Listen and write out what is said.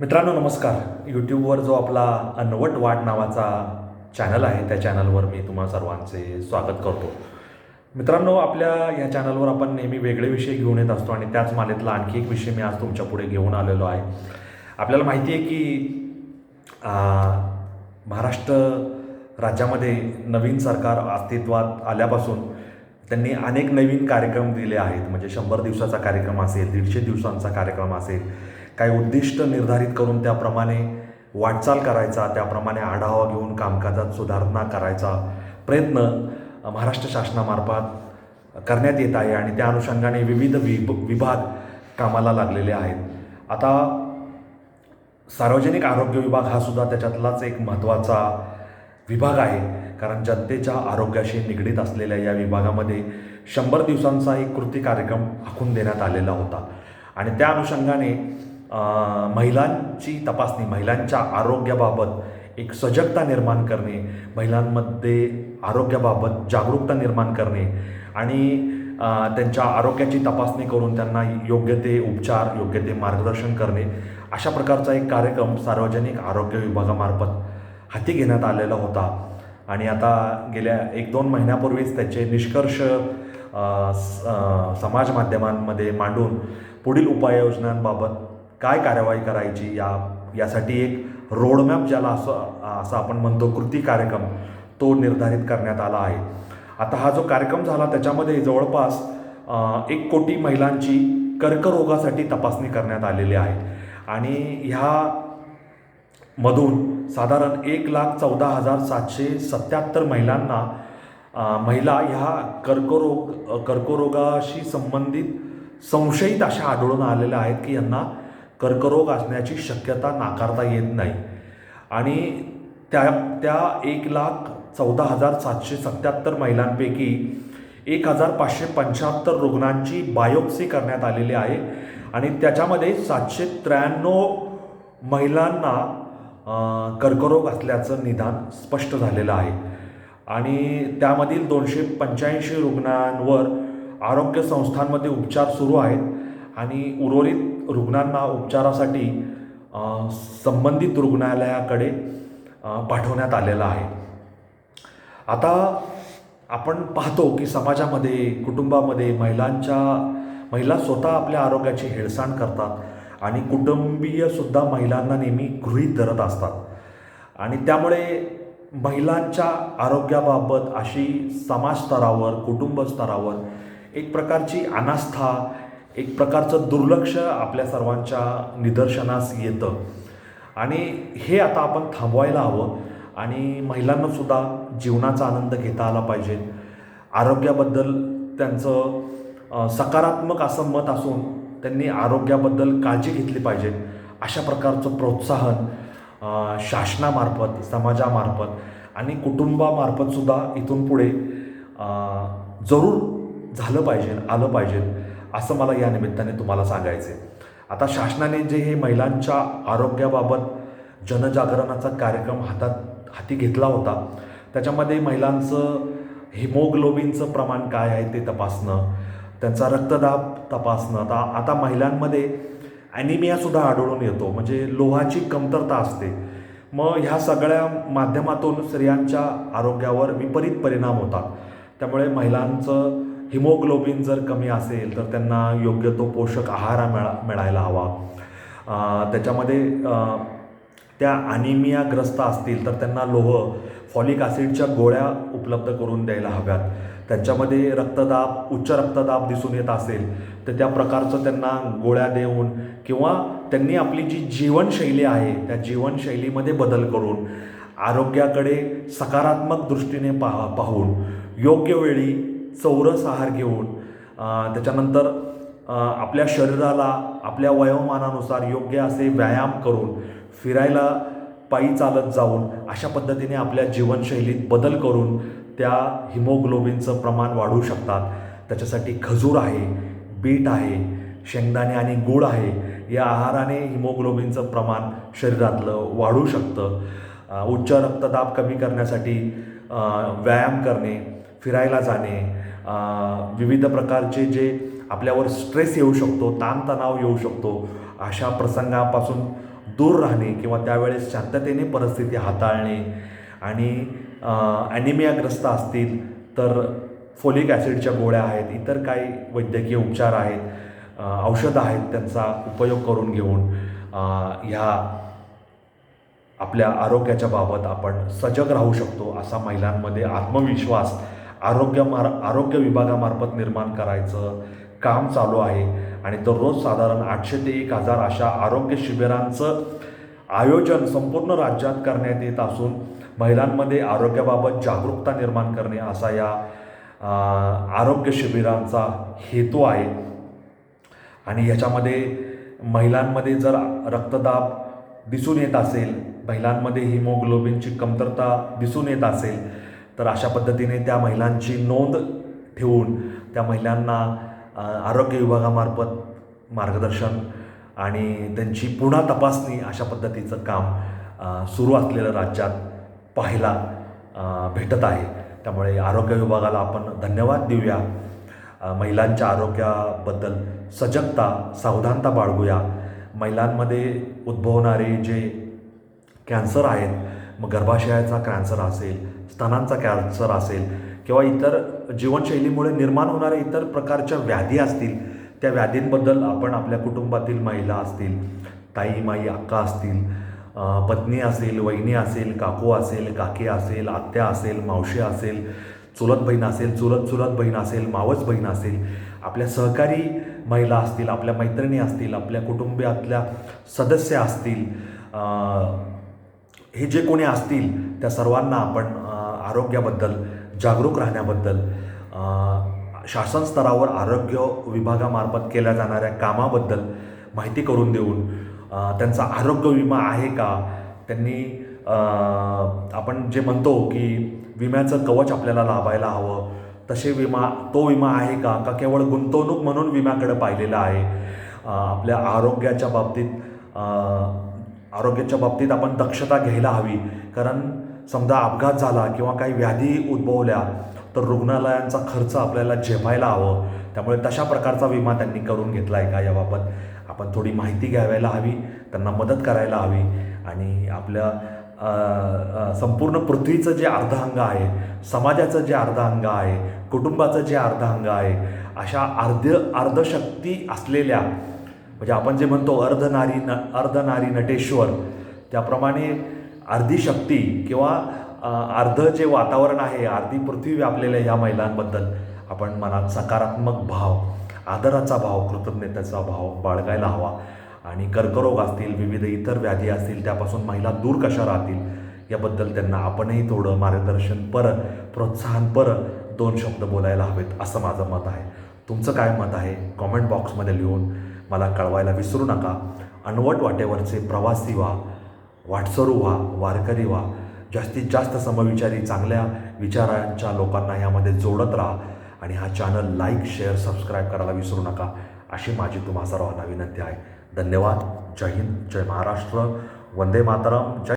मित्रांनो नमस्कार. यूट्यूबवर जो आपला अनवट वाट नावाचा चॅनल आहे त्या चॅनलवर मी तुम्हा सर्वांचे स्वागत करतो. मित्रांनो आपल्या या चॅनलवर आपण नेहमी वेगळे विषय घेऊन येत असतो आणि त्याच मालेतला आणखी एक विषय मी आज तुमच्यापुढे घेऊन आलेलो आहे. आपल्याला माहिती आहे की महाराष्ट्र राज्यामध्ये नवीन सरकार अस्तित्वात आल्यापासून त्यांनी अनेक नवीन कार्यक्रम दिले आहेत. म्हणजे शंभर दिवसाचा कार्यक्रम असेल दीडशे दिवसांचा कार्यक्रम असेल काही उद्दिष्ट निर्धारित करून त्याप्रमाणे वाटचाल करायचा त्याप्रमाणे आढावा घेऊन कामकाजात सुधारणा करायचा प्रयत्न महाराष्ट्र शासनामार्फत करण्यात येत आहे आणि त्या अनुषंगाने विविध विभ विभाग कामाला लागलेले आहेत. आता सार्वजनिक आरोग्य विभाग हा सुद्धा त्याच्यातलाच एक महत्त्वाचा विभाग आहे कारण जनतेच्या आरोग्याशी निगडीत असलेल्या या विभागामध्ये शंभर दिवसांचा एक कृती कार्यक्रम आखून देण्यात आलेला होता. आणि त्या अनुषंगाने महिलांची तपासणी महिलांच्या आरोग्याबाबत एक सजगता निर्माण करणे महिलांमध्ये आरोग्याबाबत जागरूकता निर्माण करणे आणि त्यांच्या आरोग्याची तपासणी करून त्यांना योग्य ते उपचार योग्य ते मार्गदर्शन करणे अशा प्रकारचा एक कार्यक्रम सार्वजनिक आरोग्य विभागामार्फत हाती घेण्यात आलेला होता. आणि आता गेल्या एक दोन महिन्यापूर्वीच त्याचे निष्कर्ष समाज माध्यमांमध्ये मांडून पुढील उपाययोजनांबाबत काय कार्यवाही करायची या यासाठी एक रोडमॅप ज्याला असं असं आपण म्हणतो कृती कार्यक्रम तो निर्धारित करण्यात आला आहे. आता हा जो कार्यक्रम झाला त्याच्यामध्ये जवळपास एक कोटी महिलांची कर्करोगासाठी तपासणी करण्यात आलेली आहे. आणि ह्या मधून साधारण एक लाख चौदा हजार सातशे सत्याहत्तर महिलांना महिला ह्या कर्करोग कर्करोगाशी संबंधित संशयित अशा आढळून आलेल्या आहेत की यांना कर्करोग असण्याची शक्यता नाकारता येत नाही. आणि त्या त्या एक लाख चौदा हजार सातशे सत्याहत्तर महिलांपैकी एक हजार पाचशे पंच्याहत्तर रुग्णांची बायोप्सी करण्यात आलेली आहे. आणि त्याच्यामध्ये सातशे त्र्याण्णव महिलांना कर्करोग असल्याचं निदान स्पष्ट झालेलं आहे. आणि त्यामधील दोनशे पंच्याऐंशी रुग्णांवर आरोग्य संस्थांमध्ये उपचार सुरू आहेत. आणि उर्वरित रुग्णांना उपचारासाठी संबंधित रुग्णालयाकडे पाठवण्यात आलेलं आहे. आता आपण पाहतो की समाजामध्ये कुटुंबामध्ये महिलांच्या महिला स्वतः आपल्या आरोग्याची हेळसांड करतात आणि कुटुंबीयसुद्धा महिलांना नेहमी गृहीत धरत असतात. आणि त्यामुळे महिलांच्या आरोग्याबाबत अशी समाज स्तरावर कुटुंब स्तरावर एक प्रकारची अनास्था एक प्रकारचं दुर्लक्ष आपल्या सर्वांच्या निदर्शनास येतं. आणि हे आता आपण थांबवायला हवं. आणि महिलांनासुद्धा जीवनाचा आनंद घेता आला पाहिजे. आरोग्याबद्दल त्यांचं सकारात्मक असं मत असून त्यांनी आरोग्याबद्दल काळजी घेतली पाहिजे. अशा प्रकारचं प्रोत्साहन शासनामार्फत समाजामार्फत आणि कुटुंबामार्फतसुद्धा इथून पुढे जरूर झालं पाहिजे आलं पाहिजे. असं मला या निमित्ताने तुम्हाला सांगायचं आहे आता शासनाने जे हे महिलांच्या आरोग्याबाबत जनजागरणाचा कार्यक्रम हातात हाती घेतला होता त्याच्यामध्ये महिलांचं हिमोग्लोबिनचं प्रमाण काय आहे ते तपासणं त्यांचा रक्तदाब तपासणं आता आता महिलांमध्ये ॲनिमियासुद्धा आढळून येतो म्हणजे लोहाची कमतरता असते. मग ह्या सगळ्या माध्यमातून स्त्रियांच्या आरोग्यावर विपरीत परिणाम होतात. त्यामुळे महिलांचं हिमोग्लोबिन जर कमी असेल तर त्यांना योग्य तो पोषक आहार मिळा मिळायला हवा. त्याच्यामध्ये त्या अनिमियाग्रस्त असतील तर त्यांना लोह फॉलिक ॲसिडच्या गोळ्या उपलब्ध करून द्यायला हव्यात. त्यांच्यामध्ये रक्तदाब उच्च रक्तदाब दिसून येत असेल तर त्या प्रकारचं त्यांना गोळ्या देऊन किंवा त्यांनी आपली जी जीवनशैली आहे त्या जीवनशैलीमध्ये बदल करून आरोग्याकडे सकारात्मक दृष्टीने पाहा पाहून योग्य वेळी चौरस आहार घेऊन त्याच्यानंतर आपल्या शरीराला आपल्या वयोमानानुसार योग्य असे व्यायाम करून फिरायला पायी चालत जाऊन अशा पद्धतीने आपल्या जीवनशैलीत बदल करून त्या हिमोग्लोबिनचं प्रमाण वाढवू शकतात. त्याच्यासाठी खजूर आहे बीट आहे शेंगदाणे आणि गूळ आहे या आहाराने हिमोग्लोबिनचं प्रमाण शरीरातलं वाढू शकतं. उच्च रक्तदाब कमी करण्यासाठी व्यायाम करणे फिरायला जाणे विविध प्रकारचे जे आपल्यावर स्ट्रेस येऊ शकतो ताणतणाव येऊ शकतो अशा प्रसंगापासून दूर राहणे किंवा त्यावेळेस शांततेने परिस्थिती हाताळणे आणि ॲनिमियाग्रस्त असतील तर फोलिक ॲसिडच्या गोळ्या आहेत इतर काही वैद्यकीय उपचार आहेत औषधं आहेत त्यांचा उपयोग करून घेऊन ह्या आपल्या आरोग्याच्या बाबत आपण सजग राहू शकतो असा महिलांमध्ये आत्मविश्वास आरोग्य मार आरोग्य विभागामार्फत निर्माण करायचं काम चालू आहे. आणि दररोज साधारण आठशे ते एक हजार अशा आरोग्य शिबिरांचं आयोजन संपूर्ण राज्यात करण्यात येत असून महिलांमध्ये आरोग्याबाबत जागरूकता निर्माण करणे असा या आरोग्य शिबिरांचा हेतू आहे. आणि ह्याच्यामध्ये महिलांमध्ये जर रक्तदाब दिसून येत असेल महिलांमध्ये हिमोग्लोबिनची कमतरता दिसून येत असेल तर अशा पद्धतीने त्या महिलांची नोंद ठेवून त्या महिलांना आरोग्य विभागामार्फत मार्गदर्शन आणि त्यांची पुन्हा तपासणी अशा पद्धतीचं काम सुरू असलेलं राज्यात पाहायला भेटत आहे. त्यामुळे आरोग्य विभागाला आपण धन्यवाद देऊया. महिलांच्या आरोग्याबद्दल सजगता सावधानता बाळगूया. महिलांमध्ये उद्भवणारे जे कॅन्सर आहेत मग गर्भाशयाचा कॅन्सर असेल स्तनांचा कॅन्सर असेल किंवा इतर जीवनशैलीमुळे निर्माण होणाऱ्या इतर प्रकारच्या व्याधी असतील त्या व्याधींबद्दल आपण आपल्या कुटुंबातील महिला असतील ताई माई अक्का असतील पत्नी असेल वहिनी असेल काकू असेल काकी असेल आत्या असेल मावशी असेल चुलत बहीण असेल चुलत चुलत बहीण असेल मावस बहीण असेल आपल्या सहकारी महिला असतील आपल्या मैत्रिणी असतील आपल्या कुटुंबातल्या सदस्य असतील हे जे कोणी असतील त्या सर्वांना आपण आरोग्याबद्दल जागरूक राहण्याबद्दल शासन स्तरावर आरोग्य विभागामार्फत केल्या जाणाऱ्या कामाबद्दल माहिती करून देऊन त्यांचा आरोग्य विमा आहे का? त्यांनी आपण जे म्हणतो की विम्याचं कवच आपल्याला लाभायला हवं तसे विमा तो विमा आहे का? का केवळ गुंतवणूक म्हणून विम्याकडे पाहिलेला आहे? आपल्या आरोग्याच्या बाबतीत आरोग्याच्या बाबतीत आपण दक्षता घ्यायला हवी कारण समजा अपघात झाला किंवा काही व्याधी उद्भवल्या तर रुग्णालयांचा खर्च आपल्याला झेपायला हवं. त्यामुळे तशा प्रकारचा विमा त्यांनी करून घेतला आहे का याबाबत आपण थोडी माहिती घ्यावायला हवी त्यांना मदत करायला हवी आणि आपल्या संपूर्ण पृथ्वीचं जे अर्धांग आहे समाजाचं जे अर्धांग आहे कुटुंबाचं जे अर्धांग आहे अशा अर्ध अर्धशक्ती असलेल्या म्हणजे आपण जे म्हणतो अर्धनारी न अर्धनारी नटेश्वर त्याप्रमाणे अर्धी शक्ती किंवा अर्धं अर्ध जे वातावरण आहे अर्धी पृथ्वी व्यापलेल्या या महिलांबद्दल आपण मनात सकारात्मक भाव आदराचा भाव कृतज्ञतेचा भाव बाळगायला हवा. आणि कर्करोग असतील विविध इतर व्याधी असतील त्यापासून महिला दूर कशा राहतील याबद्दल त्यांना आपणही थोडं मार्गदर्शन पर प्रोत्साहन पर दोन शब्द बोलायला हवेत असं माझं मत आहे. तुमचं काय मत आहे? कॉमेंट बॉक्समध्ये लिहून मला कळवायला विसरू नका. अनवट वाटेवरचे प्रवासी व्हा. वाटसरू व्हा वारकरी व्हा. जास्तीत जास्त समविचारी चांगल्या विचारांच्या लोकांना यामध्ये जोडत राहा आणि हा चॅनल लाईक शेअर सबस्क्राईब करायला विसरू नका. अशी माझी तुम्हा सर्वांना विनंती आहे. धन्यवाद. जय हिंद. जय महाराष्ट्र. वंदे मातरम. जय